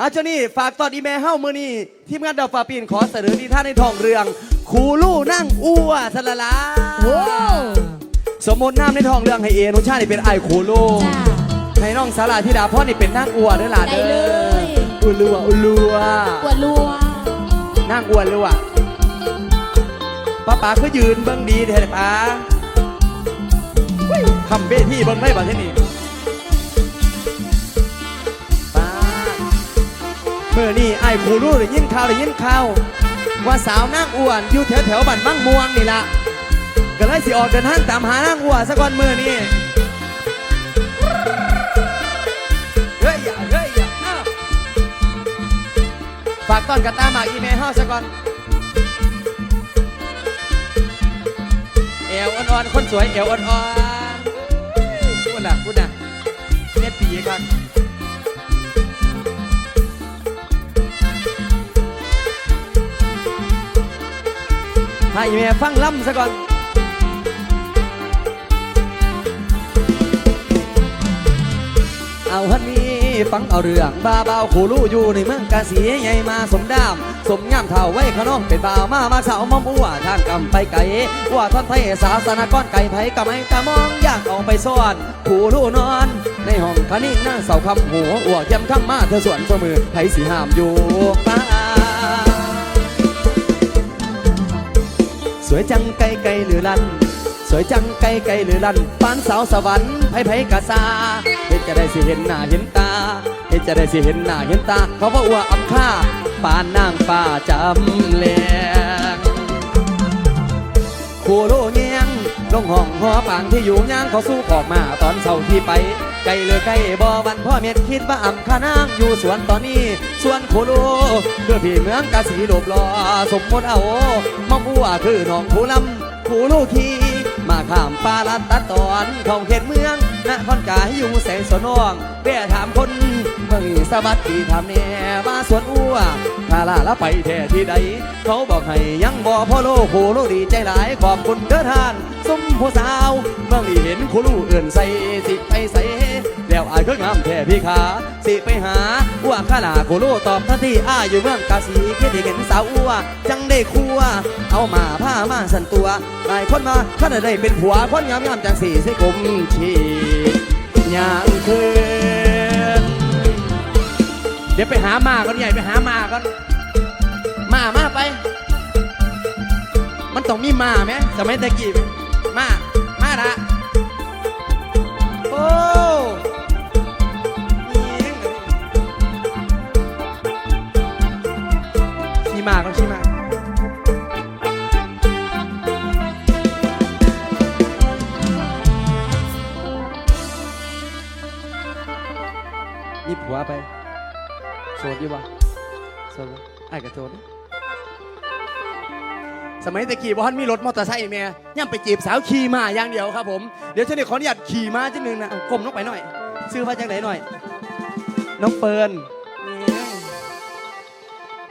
อาเจ้านี่ฝากตอนอีเมลเฮ้ามือนี่ทีมงานดาวฟ้าปีนขอเสนอนิท่านในทองเรืองคูลู่นั่งอ้วสละลาโอ้สมมติน้ำในทองเรืองให้เอนุชาติเป็นไอายคูลู่จ้าให้น้องสาราธิดาพ่อนี่เป็นนั่งอ้วเด้อหล่ะเด้ได้เลอยอุลัวอุลัวปวดรัวนั่งอ้วนเลยว่ะป้าป๋าก็ยืนเบิ้งดีเถอะป้าเฮ้ยคำเบ้ที่เบิ้งได้บ่ที่นี่ เมื่อนี่ไอ้ครูรู้ได้ยินข่าวได้ยินข่าว ว่าสาวนั่งอ้วนอยู่แถวแถวๆบ้านบ้างม่วงนี่ละก็เลยสิออกเดินทางตามหานั่งอ้วนสักวันเมื่อนี่เฮ้ยอย่าเฮ้ยอย่าอ้าวฝากต้อนกระตามหมากอีเมลเฮาสักก่อนเอวอ่อนๆคนสวยเอวอ่อนๆพูดน่ะพูดน่ะเน็ตปีก่อน ให้แม่ฟังล่ำซะก่อนเอาฮันนี้ฟังเอาเรื่องบาเบาขู่ลู่อยู่ในเมืองกาสีใหญ่มาสมดาม สมงามเท่าไว้ขน้องเป็นบ่าวมามาสาวมอมอัวทางกำไปไก่ว่าท่อนไทยศาสนาก้อนไก่ไผ่กำไมกะมองยางออกไปซ่อนขู่ลู่นอน ในห้องคนิ่งนั่งเสาคำหัวอัวเทียมข้างมาเธอสวนสมือไผ่สีหามอยู่ป้า วยจังไกลไกลหรือลัน สวยจังไกลไกลหรือลันปานสาวสวรรค์ไผไผกะซาเฮ็ดจะได้สิเห็นหน้าเห็นตาเฮ็ดจะได้สิเห็นหน้าเห็นตา เขาว่าอัวอำค่าปานนางป่าจำแลงโคโลเงียงลงห้องหอปางที่อยู่ย่างเขาสู้ขอบมาตอนเช้าที่ไป ไกลเลยไกลบ่วันพ่อเม็ดคิดว่าอ่ำขานางอยู่สวนตอนนี้สวนโคโลเพื่อพี่เมืองกาสีโลบลอสมมติเอามะบัวคือน้องผู้ลำผู้ลูกทีมาข้ามปลาลัดตัดตอนของเขตเมือง นครกายอยู่แสงสนองเปี้ยถามคนเมืองนี้สวัสดีถามแน่มาสวนอัวถ้าลาละไปแท่ที่ใด เขาบอกให้ยังบ่พ่อโลโคโลดีใจหลายขอบคุณเด้อท่านสมผู้สาวเมืองนี้เห็นคูลูเอื่นใส่สิไปใส่ แล้วอายคืองามแท้พี่ขาสิไปหาอ้วข้าหลาโคโลตอบทันทีอ้ายอยู่เมืองกาสีคิดที่เห็นสาวอ้วจังได้คัว เอามาผ้ามาสันตัวหลายคนมาข้าได้เป็นผัวคนงามงามจังสีสิกลมชียางคืนเดี๋ยวไปหามาก่อนใหญ่ไปหามาก่อนมามาไป มันต้องมีมาไหมสมัยตะกี้มา มีมาก็ชี้มามีผัวไปโสดดีวะโสดไอ้กับโสดเด้อสมัยตะกี้บ้านมีรถมอเตอร์ไซค์แม่ย่ำไปจีบสาวขี่มาอย่างเดียวครับผม เดี๋ยวฉันจะขออนุญาตขี่มาจิดนึงนะก้มลงไปหน่อย ซื้อมาจากไหนหน่อย น้องเปิร์น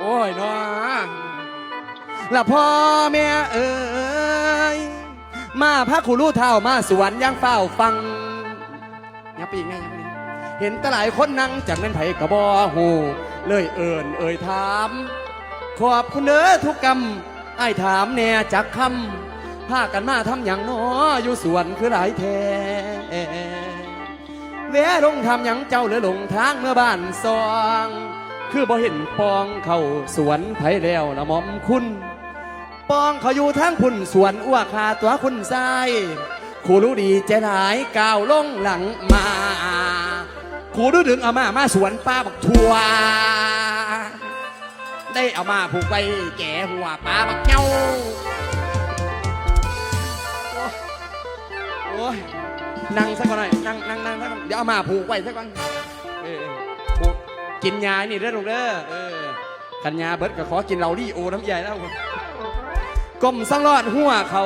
โอ้ยน้อละพ่อแม่เอ้ยมาพระครูรู้เท่ามาสวนยังเฝ้าฟังยับปีกไงยับปีเห็นแตหลายคนนั่งจากนั้นไผกระบอหูเลยเอิญเอ่ยถาม ขอบคุณเด้อทุกกรรมไอ้ถามแน่จักคำพากันมาทำอย่างน้ออยู่สวนคือหลายแท้แวะลงทำอย่างเจ้าหรือลงทางเมื่อบ้านซอง คือบ่เห็นปองเขาสวนไผแล้วละหมอมคุณ ปองเขาอยู่ทางคุณสวนอ้วคาตัวคุณทรายครูรู้ดีใจหลายก้าวลงหลังมาครูรู้ดึงเอามามาสวนป้าบักทัวได้เอามาผูกไว้แก่หัวป้าบักเจ้าโอ้ยนั่งสักก่อนหน่อยนั่งนั่งนั่งสักก่อนเดี๋ยวเอามาผูกไว้สักก่อน กินยานี่เด้อลูกเด้อเออขันยาเบิดก็ขอกินเหล้าดีโอน้ำใหญ่แล้วก้มสังรอดหัวเขา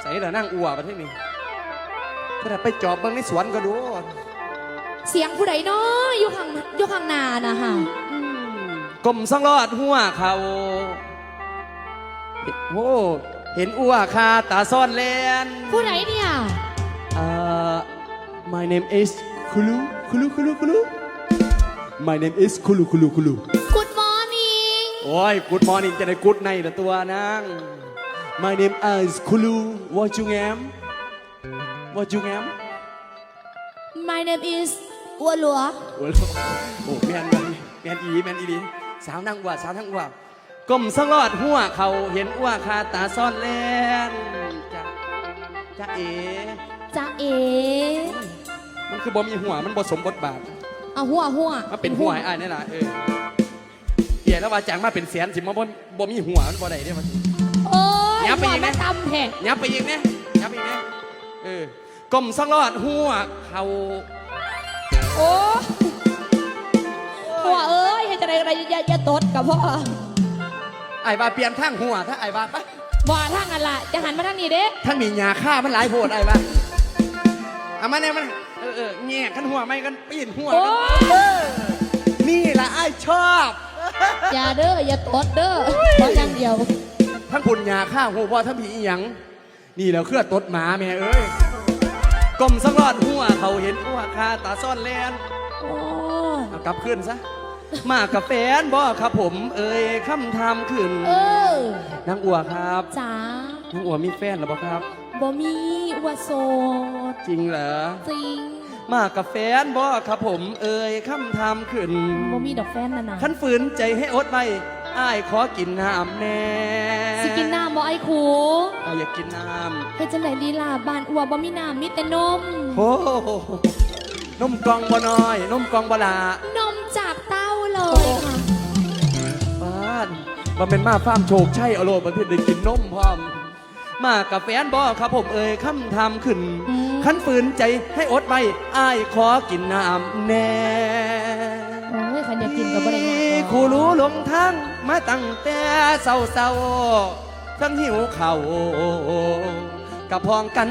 ใส่ละนั่งอัวประเทศนี้เพื่อไปจอบเบิ่งในสวนก็ดู เสียงผู้ใดเนาะอยู่ข้างอยู่ข้างหน้านะฮะก้มสังรอดหัวเขาโอ้เห็นอัวคาตาซ่อนเลนผู้ใดเนี่ย Uh, my name is Kulu Kulu Kulu Kulu. My name is Kulu Kulu Kulu. Good morning โอ้ย Good morning จะได้ Good night นะตัวนาง My name is Kulu. What you am? What you am? My name is อัวหลัวโอ้ยโอ้แมนแมนแมนอีแมนอีดีสาวนางอัว่าสาวนั่งอัว่าก้มสังรอดหัวเขาเห็นอัว่าคาตาซ่อนแลนจ้ะจ้ะเอจ้าเอ มันคือบ่มีหัวมันบ่สมบทบาท เอาหัวหัวมาเป็นหัวไอ้อ้ายนี่ล่ะเออเดี๋ยวแล้วว่าจังมาเป็นแสนสิมาบ่บ่มีหัวมันบ่ได้เด้มันโอ้ยยับไปหัวอีกไหมมาตำแผ่ยับไปอีกเนี่ยยับไปอีกเนี่ยเออก้มสังรอดหัวเขาโอ้หัวเอ้ยให้จะได้อะไรอย่าอย่าตดกับพ่อไอ้ายว่าเปลี่ยนทางหัวถ้าไอ้ายว่าไปว่าทางอันละจะหันมาทางนี้เด้ทั้งมีหญ้าฆ่ามันหลายโพดไอ้ายว่าเอามาเนี่ยมัน เออเออแง่ขันหัวไม่กันปีนหัวโอ้เออนี่ล่ะไอ้ายชอบอย่าเด้ออย่าตดเด้อเพราะอย่างเดียวทั้งคุณหญ้าฆ่าหัวพ่อทั้งผีอีหยัง นี่แล้วเครือตดหมาแม่เอ้ยก้มสังรอดหัวเขาเห็นหัวคาตาซ่อนแลนโอ้เอากลับขึ้นซะมากับแฟนบ่ครับผม เอ่ยคำถามขึ้นเออนางอัวครับจ๋านางอัวมีแฟนหรือเปล่าครับ บ่มีอัวโสดจริงเหรอ จริง มากับแฟนบ่ครับผม เอ่ยคำถามขึ้นบ่มีดอกแฟนน่ะนะขันฝืนใจให้อดไว้อ้ายขอกินน้ำแน่สิกินน้ำบ่ไอ้ครูอ้ายอยากกินน้เฮ็ดจังไดดีล่ะบ้านอัวบ่มีน้ำมีแต่นมำโอ้โหนมกล่องบ่น้อย นมกล่องบ่ลานมจากเต้าเลยค่ะบ้านมันเป็นมาฟาร์มโชคใช่เอาโลดประเทศได้กินนมพร้อมมากับแฟนบ่ครับผมเอ่ยคำถามขึ้นอืม ขันฝืนใจให้อดไว้อ้ายขอกินน้ำแน่โอ้ยคันอยากกินก็บ่ได้ยากครูรู้หลงทางมาตั้งแต่เศร้าเศร้าๆทั้งหิวเข่าวกับพองกัน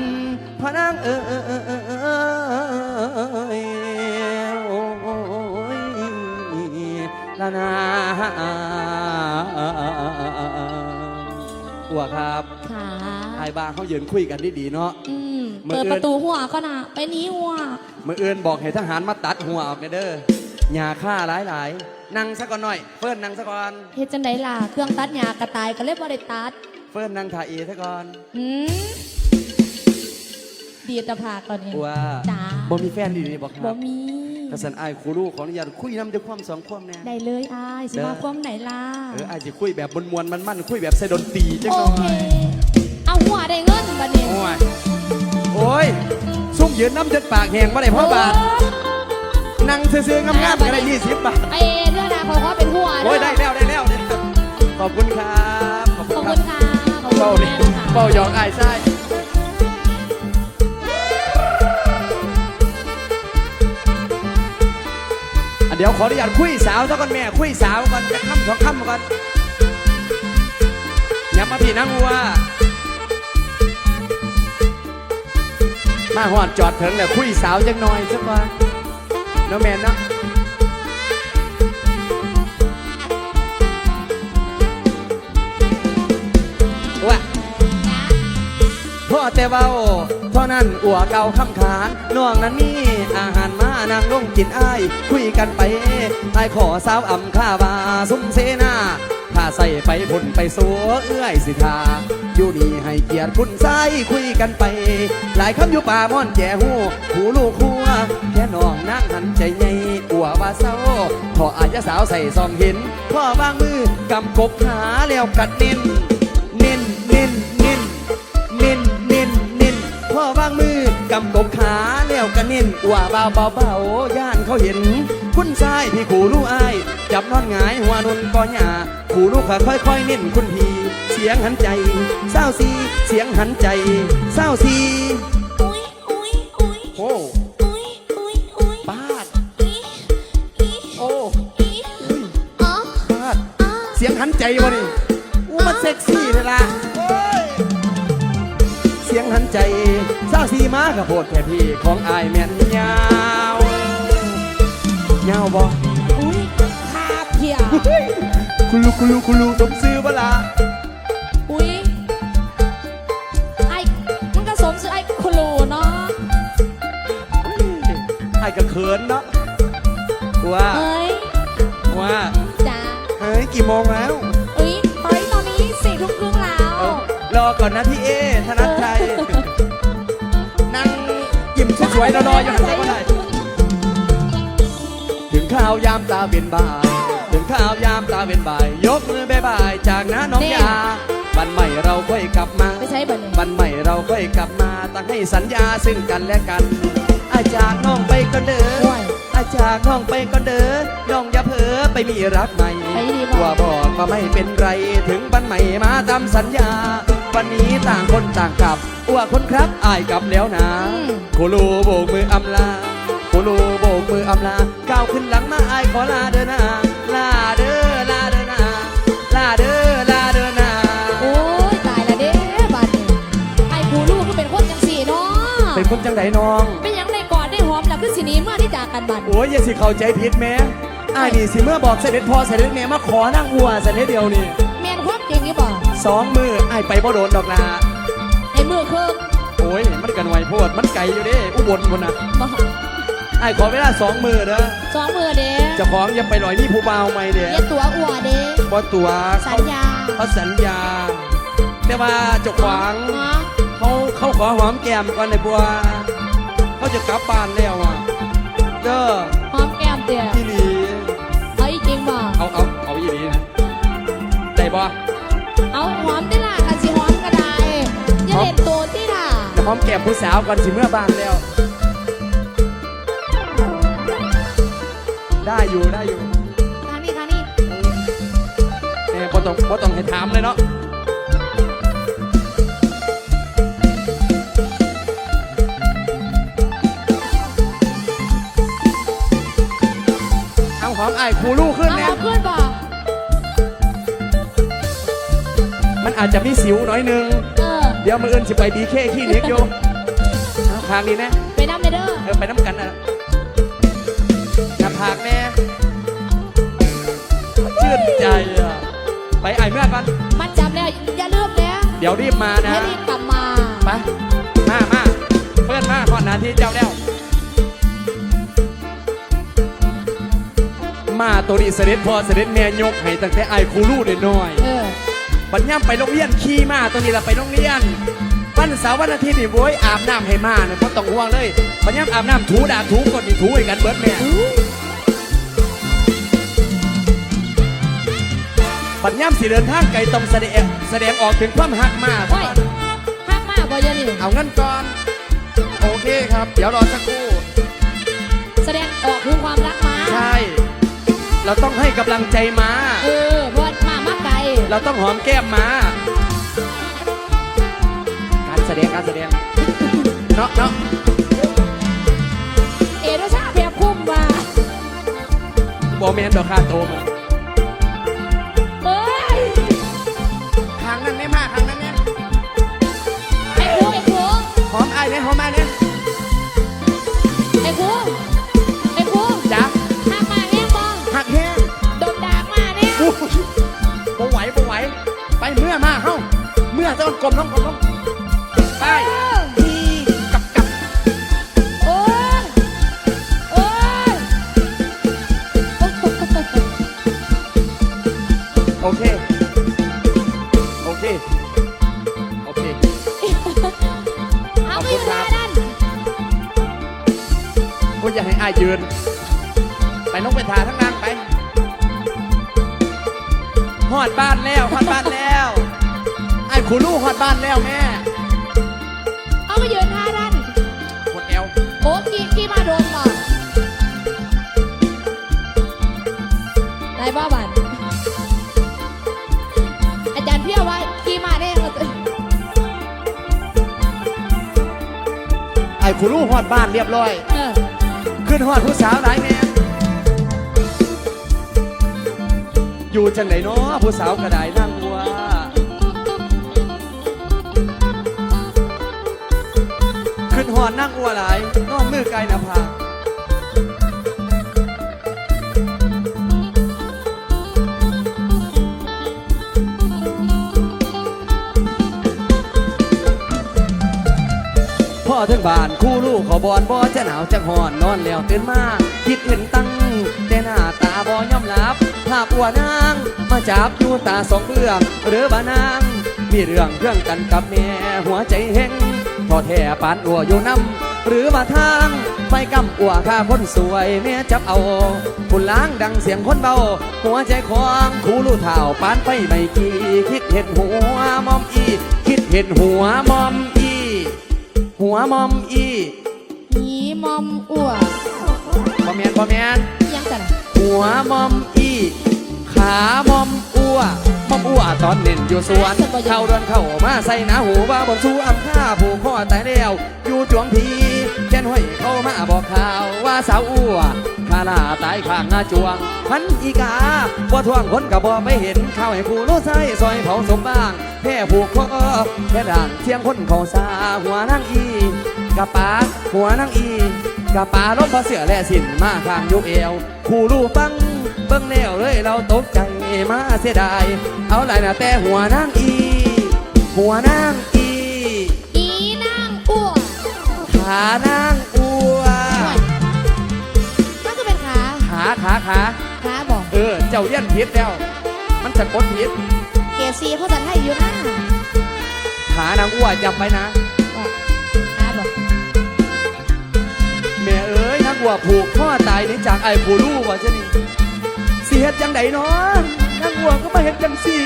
พะนางเอยโอ้ยลานาอัวครับค่ะ ไอ้บางเขายืนคุยกันดีๆเนาะ อืมมื้อ เปิดอื่นประตูหัวก็นะไปนี้หัวเมื่อเอื้อนบอกให้ทหารมาตัดหัวออกเด้อหญ้าฆ่าหลายๆนั่งซะก่อนหน่อย เฟิ่นนั่งซะก่อนเฮ็ดจังไดล่ะเครื่องตัดหญ้ากระต่ายก็เลยบ่ได้ตัด เฟิ่นนั่งถ่ายเอซะก่อนหืมดีดตะผากก่อนเนี่ยว่าจ้าบ่มีแฟนดีนี่บอกคบ่รับมีกระสันอายครูลูกขออนุญาตคุยน้ำด้วยความสองความแน่ได้เลยอ้ายสิเด้อว่าความไหนล่ะเอออายจะคุยแบบมวลๆมันๆคุยแบบใส่ดนตรีจังโอหน่อเคยเอาหัวได้เงินบัดนี้ โอ้ยโอ้ยซุ่มยืนน้ำจนปากแห้งบ่ได้พ่อบาทนั่งซื่อๆงามๆก็ได้ยี่สิบบาทไอ้เรื่องนาเขาว่าเป็นหัวโอ้ยได้เด้อแล้วได้แล้วเนี่ยขอบคุณครับขอบขคุอบณครัคุบณค่ะขอบเบาคุณดิแม่นะคะเบาหยอกอายใช่อะเดี๋ยวขออนุญาตคุยสาวซะก่อนแม่คุยสาวก่อนจะค่ำสองค่ำก่อนอย่ามาพี่นั่งวัว มาหอดจอดถึงแล้วคุยสาวจังหน่อยสักวันเนาะแมนเนาะว่าพ่อแต่เว้าเท่านั้นอัวเก่าคำขานน้องนั้นมีอาหารมานางลงกินอ้าย คุยกันไปไอ้ายขอสาวอ่ำข้าวาสุมเสนา ใส่ไปพุ่นไปสัวเอื้อยสิทาอยู่นี่ให้เกียรติคุณใส่คุยกันไป หลายคำอยู่ป่าม่อนแก่หูหูลูกหัวแค่น้องนั่งหันใจใหญ่อัวว่าเศร้าพออาจจะสาวใส่ซองเห็นพ่อวางมือกำกบขาแล้วกัดเน้นเน้นเน้นเน้นเน้นเน้นเน้นพ่อวางมือกำกบขาแล้วก็เน้นว่าเบาเบาเบาย่านเขาเห็น คุณชายพี่ขู่ลูกอาย จับนอนหงายหัวนนกอหญ้าขู่ลูกขาค่อยๆเน้นคุณพี่ เสียงหันใจเศร้าสีเสียงหันใจเศร้าสีอุ้ยอุ้ยอุ้ยโอ้อุ้ยอุ้ยอุ้ยป้าดอีอีโอ้สียงหันใจวะนี่อู้มันเซ็กซี่เลยล่ะโอ้ยเสียงหันใจสร้างสีมากับโพดแค่พี่ของอายแม่นยา วยาวบ่อุ้ยคาเพียคุณลูคุณลูคุณลูสมซื้อบ่ล่ะอุ้ยไอ้มันก็สมชื่อไอ้คุลูเนาะไอ้ก็เขินเนาะว่าเอ้ยว่าจ้าเฮ้ยกี่โมงแล้วอุ้ยเฮ้ยตอนนี้สี่ทุ่มครึ่งแล้วเอ้ารอก่อนนะพี่เอธนัทชัยนั่งยิ้มสวยๆรอๆอยู่หันไปก็ได้ถึง ข้าวยามตาเป็นบ่ายถึงข้าวยามตาเป็นบ่าย ยกมือบายบายจากน้าน้องยาวันใหม่เราค่อยกลับมาไม่ใช่บันนี้วันใหม่เราค่อยกลับมาตั้งให้สัญญาซึ่งกันและกัน อาจากน้องไปก็เด้อโอ้ยอาจากน้องไปก็เด้อน้องอย่าเผลอไปมีรักใหม่ไปดีบ่ว่าบอกว่าไม่เป็นไร ถึงวันใหม่มาตามสัญญา วันนี้ต่างคนต่างกลับอ้วคนครับอายกลับแล้วนะอืมโคโลโบกมืออำลาโคโลโบกมืออำลา ก้าวขึ้นหลังมาอายขอลาเด้อนะลาเด้อลาเด้อนะลาเด้อลาเด้อนะโอ้ยตายละเด้บัดนี้ไอ้คูลูก็เป็นคนจังสี่เนาะเป็นคนจังไดน้อง เป็นหยังในกอดได้หอมแล้วคือสิหนี้เมื่อที่จากกันบัดโอ้ยอย่าสิเข้าใจผิดแม่อ้ายนี่สิเมื่อบอกเสด็จพ่อเสด็จแม่มาขอนั่งอัวเสด็จเดียวนี่แมนความจริงนี่บ่สองมืออ้ายไปบ่โดนดอกนาไอ้มือเคิงโอ้ยมันกันไวโพดมันไกลอยู่เด้อุบลคนน่ะบ่ อ้ายขอเวลาสองมือเด้อสองมือเด้เจะของอย่าไปลอยนี่ผู้บ่าวใหม่เด้เรียกตัวอัวเด้บ่ตัวสัญญาเขาสัญญาแต่ว่าเจ้าขวางฮะเขาเขาขอหอมแก้มก่อนในบัวเขาจะกลับบ้านแล้วอะเด้อหอมแก้มเตี่ยพี่หลีเอาอีกจริงบ่เอาเอาเอาอีหลีนะได้บ่เอาหอมได้ล่ะกันสิหอมก็ได้อย่าเล่นตัวที่ล่ะ จะหอมแก้มผู้สาวก่อนสิเมื่อบ้านแล้ว ได้อยู่ได้อยู่ทางนี้ทางนี้เอ้บ่ต้องบ่ต้องให้ถามเลยเนาะเอาหอมไอ้ายครูลูกขึ้นเอาแน่หอมขึ้นบ่มันอาจจะมีสิวหน่อยนึง เออ เดี๋ยวมืออื่นสิไปบีเคขี้เล็กอยู่เอาทางนี้นะ ไปน้ำเด้อ เออไปน้ำกันนะหน้า ผากแน่ชื่นใจอะ ไปไอ้เมื่อกัน มันจำแล้วอย่าลืมเด้อเดี๋ยวรีบมานะให้รีบกลับมาไปมามาเพื่อนมาขอหนาทีเจ้าแล้ว มาตัวนี้เสด็จพ่อเสด็จแม่ยกให้ตั้งแต่ไอ้ครูรู้เด็น้อยเออปัญญามไปโรงเรียนขี่มาตัวนี้ละไปโรงเรียนวันเสาร์วันอาทิตย์นี่โว้ยอาบน้ำให้มาเนี่ยเพราะต้องห่วงเลยปัญญามอาบน้ำถูดาบถูกดนี่ถูให้กันเบิดแม่ ปัญญามสิเดินทางไกลต้องแสดงแสดงออกถึงความหักมากโอ้ยห้ามมากบ่เยอะนี่เอางั้นก่อน โอเคครับ เดี๋ยวรอสักครู่ แสดงออกถึงความรักมาใช่ เราต้องให้กำลังใจมาเออเพราะว่ามามาไกลเราต้องหอมแก้มมาการแสดงการแสดงเนาะเนาะเอรชาเพียคุ้มว่าบอแมนดอกคาโตมัน เมื่อจะกลมน้องกลมน้องไปทีกับกับโอ้ยโอ้ยโอเค โอเค โอเค เอาไม่อยู่ท่านั่นก็อย่าให้อายยืน ไปน้องไปทาทั้งนั้นไปหอดบ้านแล้วหอดบ้านแล้ว ไอ้ายขูลูกหอดบ้านแล้วแม่เอามายืนท่านั่นหมดแอวโอ้กี่กี่มาโดนบ่ได้บ่บันอาจารย์เพี้ยว่ากี่มาเนี่ยไอ้ายขูลูกหอดบ้านเรียบร้อย เออขึ้นหอดผู้สาวหลายแม่อยู่จังไหนเนาะผู้สาวกระไดนั่ง หอนนั่งวัวหลายน้องมือไกลหนะพาพ่อถึงบ้านคู่ลูกขอบอนบ่จะหนาวจะหอนนอนแล้วตื่นมาคิดเห็นตั้ง แต่หน้าตาบ่ยอมรับภาพอัวนาง มาจับอยู่ตาสองเบื้องหรือบ้านาง มีเรื่องเรื่องกันกับแม่หัวใจเฮง ทอแท่ปานอัวอยู่น้ำหรือมาทางไฟกำอัวข้าคนสวยแม่จับเอาคุณล้างดังเสียงคนเบา หัวใจควางคูลู่เท่าปานไปไม่กี่ คิดเห็นหัวมอมอี คิดเห็นหัวมอมอี หัวมอมอีหีมอมอ้วบ่แมนบ่แมนยังกันหัวมอมอีขามอมอัวมอมอัวตอนเน่นอยู่สวน เข้าเดินเข้ามาใส่หนาหูว่าบนชูอำค่าผูกข้อ ตายแล้วอยู่จวงพีแค่นห้อยเข้ามาบอกข่าวว่าสาวอัวคาลาตายข้างหน้าจวงพันอีกาบ่ทวงคนกับบ่ไม่เห็นข้าวให้ผู้รู้ใส่ซอยเผาสมบ้างแพ่ผูกคอแค่ด่างเที่ยงคนเขาซาหัวนางอีกะปาหัวนางอีกะปาล้มพระเสือและสินมาข้างยุเอวผู้รู้ฟังเบิ่งแล้วเลยเราตกใจมาเสียดาย เอาหลายนะแต่หัวนางอี หัวนาง ขานางอัวมันก็เป็นขา ขาขาขาขาบอกเออ เจ้าเลี้ยนผิดแล้ว มันสะกดผิดเกซีเขาจะให้อยู่นะขานางอัวจำไว้นะขาบอกแม่เอ๋ยนางอัวผูกข้อตายนี่จากไอ้ผู้รู้ว่าจะนี่สิเฮ็ดจังไดเนาะนางอัวก็มาเฮ็ดจังสี่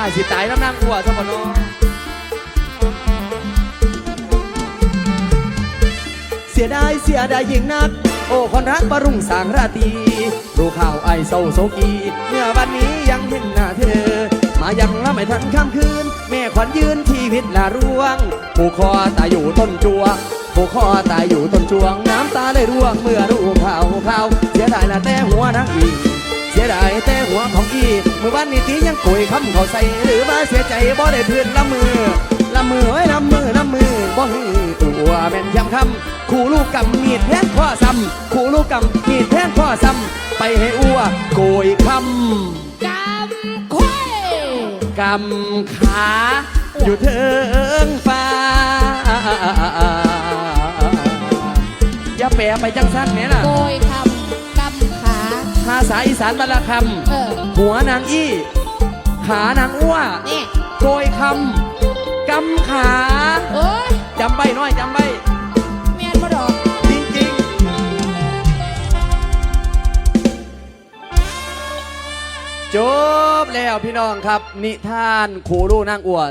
อ้ายสิตายแล้วนางอัวซะบ่เนาะเสียดายเสียดายยิ่งนัก โอ้คนรักบรุ่งสางราตรีรู้ข่าวไอเศร้าโศกีเมื่อวันนี้ยังเห็นหน้าเธอ มายังละไม่ทันข้ามคืน แม่ขวัญยืนที่วิตละร่วง ผูกคอตายอยู่ต้นจวงผูกคอตายอยู่ต้นจวง น้ำตาเลยร่วงเมื่อรู้ข่าวข่าวเสียดายละแต่หัวนักอี สียดายแต่หัวของอีเมื่อวันนี้ตียังคุยคำเขาใส่หรือว่าเสียใจบ่ได้พื่อนละมือละมือไว้ละมือละมือบ่ฮือตัวแม่นยำคำคู่ลูกกำมีดแทงข้อซ้ำคู่ลูกกำมีดแทงข้อซ้ำไปให้อ้วโกยคกำค่อยกำขาอยู่เทิงฟ้าอย่าแปลไปจังสั้นแม่น่ะโกยคำ ภาษาอีสานบรรลคเออำหัวนางอี้ ขานางอ้วนี่โกยคำกำขาเอ้ยจำใบน้อยจำใบเมียนมาดอกจริงๆ จบแล้วพี่น้องครับ นิทานครูรู้นางอัว